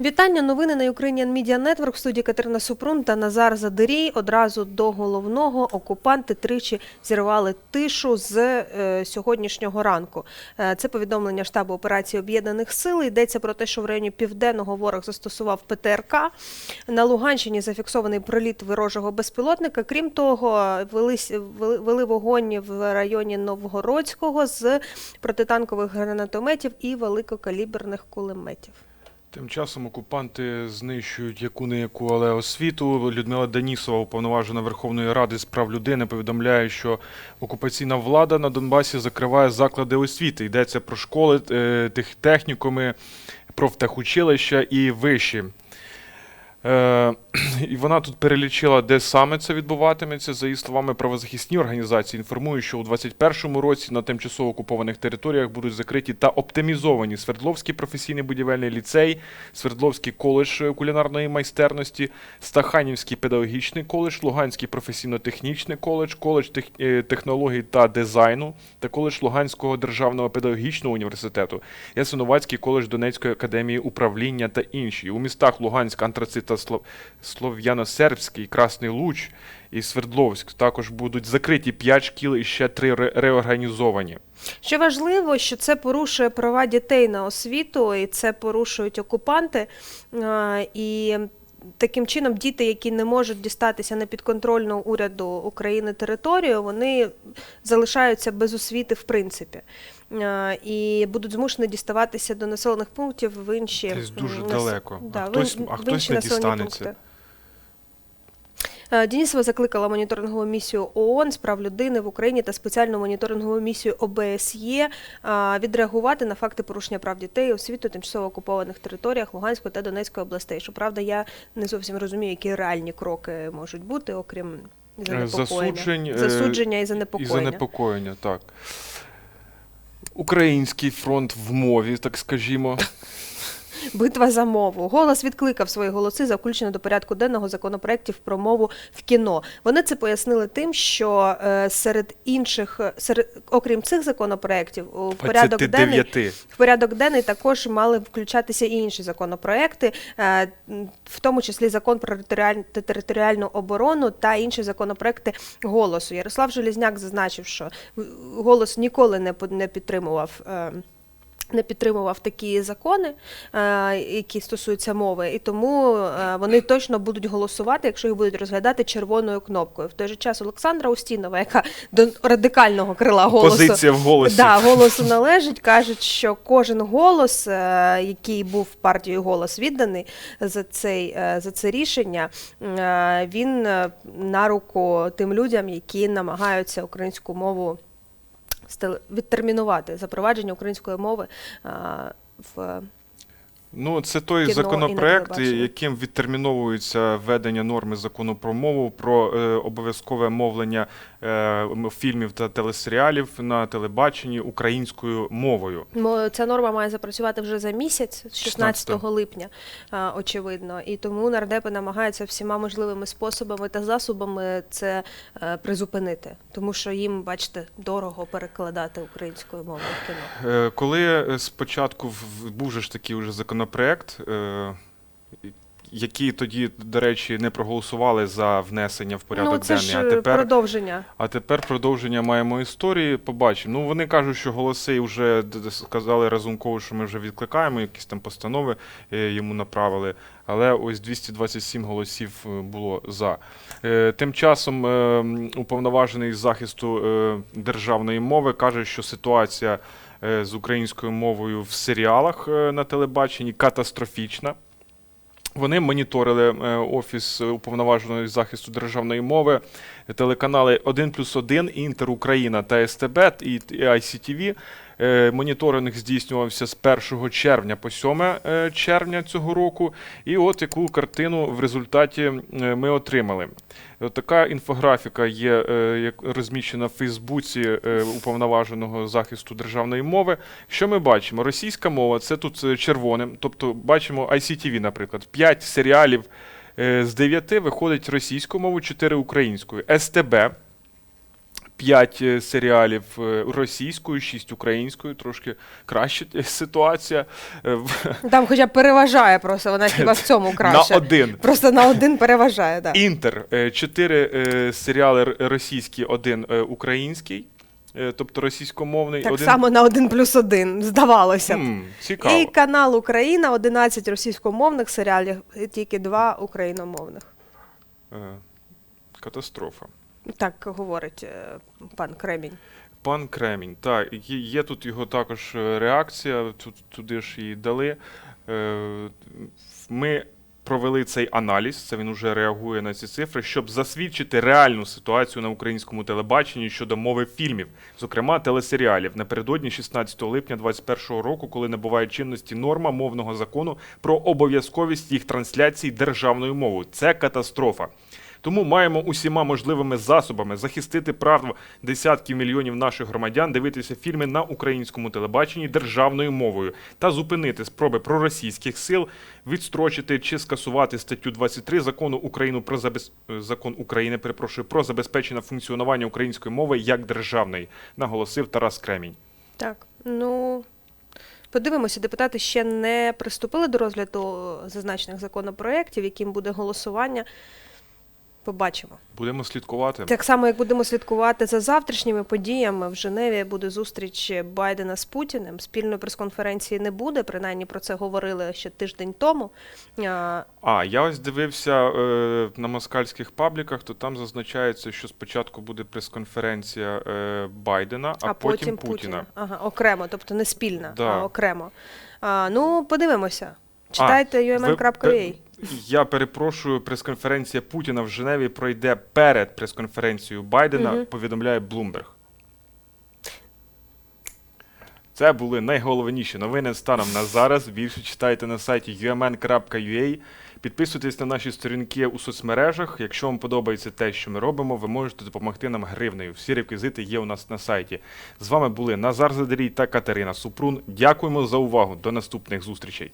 Вітання. Новини на Ukrainian Media Network в студії Катерина Супрун та Назар Задирій. Одразу до головного окупанти тричі зірвали тишу з е, сьогоднішнього ранку. Е, це повідомлення штабу операції Об'єднаних Сил. Йдеться про те, що в районі південного ворог застосував ПТРК. На Луганщині зафіксований проліт ворожого безпілотника. Крім того, вели, вели вогонь в районі Новгородського з протитанкових гранатометів і великокаліберних кулеметів. Тим часом окупанти знищують яку не яку, але освіту. Людмила Данісова, уповноважена Верховної Ради з прав людини, повідомляє, що окупаційна влада на Донбасі закриває заклади освіти. Йдеться про школи, е, технікуми, профтехучилища і виші. Е, і вона тут перелічила, де саме це відбуватиметься. За її словами, правозахисні організації інформують, що у 2021 році на тимчасово окупованих територіях будуть закриті та оптимізовані Свердловський професійний будівельний ліцей, Свердловський коледж кулінарної майстерності, Стаханівський педагогічний коледж, Луганський професійно-технічний коледж, коледж тех- е, технологій та дизайну та коледж Луганського державного педагогічного університету, Ясиновацький коледж Донецької академії управління та інші. У містах Луганськ, Антрацит та Слов... Слов'яно-Сербський, Красний Луч і Свердловськ також будуть закриті 5 шкіл і ще 3 ре- реорганізовані. Що важливо, що це порушує права дітей на освіту, і це порушують окупанти. І таким чином діти, які не можуть дістатися на підконтрольну уряду України територію, вони залишаються без освіти в принципі. Е, І будуть змушені діставатися до населених пунктів в інші Десь дуже далеко. А Да, а хтось- ін- а в хтось інші не дістанеться. пункти. Е, Денісова закликала моніторингову місію ООН з прав людини в Україні та спеціальну моніторингову місію ОБСЄ е, відреагувати на факти порушення прав дітей освіту тимчасово окупованих територіях Луганської та Донецької областей. Щоправда, я не зовсім розумію, які реальні кроки можуть бути, окрім занепокоєння. Засуджень, е, Засудження і І занепокоєння. занепокоєння, так. Український фронт в мові, так скажімо. Битва за мову. Голос відкликав свої голоси за включення до порядку денного законопроєктів про мову в кіно. Вони це пояснили тим, що е, серед інших, е, серед окрім цих законопроєктів, у порядок денний в порядок денний також мали включатися і інші законопроекти, е, в тому числі закон про територіаль- територіальну оборону та інші законопроекти голосу. Ярослав Желізняк зазначив, що голос ніколи не не підтримував. Не підтримував такі закони, е, які стосуються мови, і тому е, вони точно будуть голосувати, якщо їх будуть розглядати червоною кнопкою. В той же час Олександра Устінова, яка до радикального крила голосу Позиція в голосі. Да, голосу належить. Кажуть, що кожен голос, е, який був партією голос відданий за цей за це рішення, він на руку тим людям, які намагаються українську мову відтермінувати запровадження української мови в Ну, це той Кіно законопроект, яким відтерміновується введення норми закону про мову, про е, обов'язкове мовлення е, фільмів та телесеріалів на телебаченні українською мовою. Мо- Ця норма має запрацювати вже за місяць, з 16 16 липня, а, очевидно. І тому нардепи намагаються всіма можливими способами та засобами це е, призупинити, тому що їм, бачите, дорого перекладати українською мовою в кіно. Е, Коли е, спочатку в- був же ж такий уже законопроект, е, який тоді, до речі, не проголосували за внесення в порядок ну, це денний, ж а е, тепер продовження. А тепер продовження маємо історії. Побачимо. Ну вони кажуть, що голоси вже сказали Разумкову, що ми вже відкликаємо, якісь там постанови е, йому направили. Але ось 227 голосів було за. Тим часом уповноважений захисту державної мови каже, що ситуація з українською мовою в серіалах е, на телебаченні катастрофічна. Вони моніторили е, офіс уповноваженої захисту державної мови, телеканали 1 плюс 1, Інтер Україна та СТБ і ICTV. Е, Моніторинг здійснювався з 1 червня по 7 е, червня цього року. І от яку картину в результаті е, ми отримали. От така інфографіка є розміщена в Фейсбуці уповноваженого захисту державної мови. Що ми бачимо? Російська мова це тут червоним, тобто бачимо ICTV, наприклад, 5 серіалів з 9 виходить російською мовою, 4 українською. СТБ 5 серіалів е, російською, 6 українською, трошки краща е, ситуація. Е, Там хоча б переважає просто, вона хіба в цьому краще. На один. Просто на один переважає, так. Інтер. е, Чотири е, серіали російські, один е, український, е, тобто російськомовний. Так один... само на один плюс один, здавалося б. М, цікаво. І канал Україна, 11 російськомовних серіалів, і тільки два україномовних. Е, Катастрофа. Так говорить е, пан Кремінь. Пан Кремінь, так, є, тут його також е, реакція, тут, туди ж її дали. Е, Ми провели цей аналіз, це він уже реагує на ці цифри, щоб засвідчити реальну ситуацію на українському телебаченні щодо мови фільмів, зокрема телесеріалів, напередодні 16 липня 2021 року, коли набуває чинності норма мовного закону про обов'язковість їх трансляцій державною мовою. Це катастрофа. Тому маємо усіма можливими засобами захистити право десятків мільйонів наших громадян дивитися фільми на українському телебаченні державною мовою та зупинити спроби проросійських сил відстрочити чи скасувати статтю 23 закону України про забез... е, закон України, перепрошую, про забезпечення функціонування української мови як державної, наголосив Тарас Кремінь. Так, ну подивимося, депутати ще не приступили до розгляду зазначених законопроєктів, яким буде голосування. Побачимо. Будемо слідкувати. Так само, як будемо слідкувати за завтрашніми подіями, в Женеві буде зустріч Байдена з Путіним. Спільної прес-конференції не буде, принаймні про це говорили ще тиждень тому. А, А, я ось дивився е, на москальських пабліках, то там зазначається, що спочатку буде прес-конференція е, Байдена, а, потім, Путіна. Ага, окремо, тобто не спільна, Да. а окремо. А, ну, подивимося. Читайте umn.ua. Я перепрошую, прес-конференція Путіна в Женеві пройде перед прес-конференцією Байдена, Мгм. повідомляє Bloomberg. Це були найголовніші новини станом на зараз. Більше читайте на сайті umn.ua. Підписуйтесь на наші сторінки у соцмережах. Якщо вам подобається те, що ми робимо, ви можете допомогти нам гривнею. Всі реквізити є у нас на сайті. З вами були Назар Задарій та Катерина Супрун. Дякуємо за увагу. До наступних зустрічей.